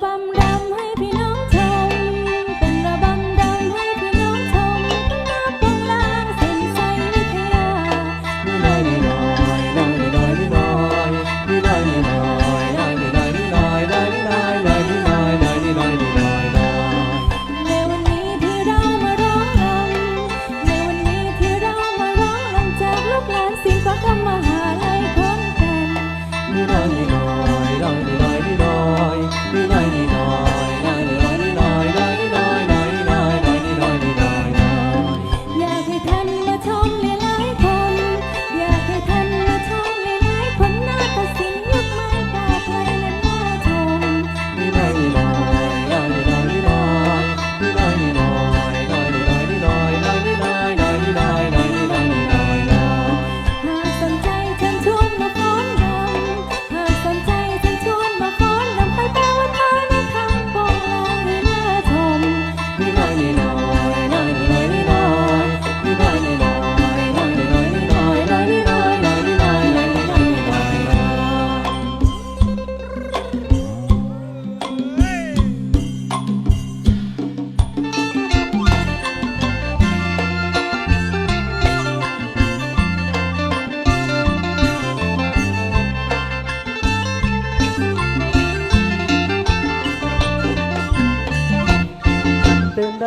Bam Bam.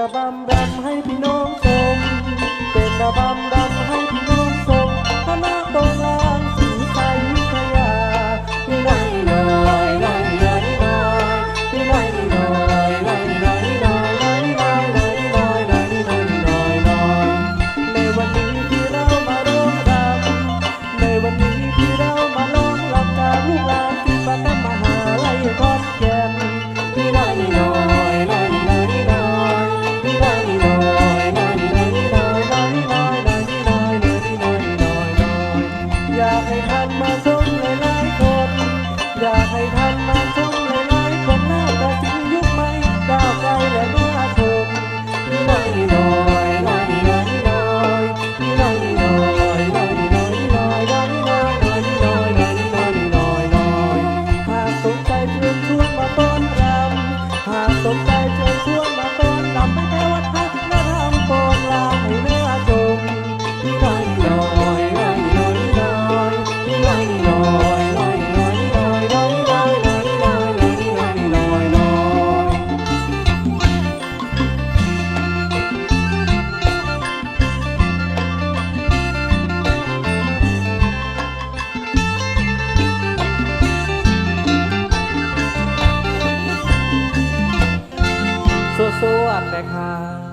รบำรำให้พี่น้องชมเป็นระบำรำ লেখা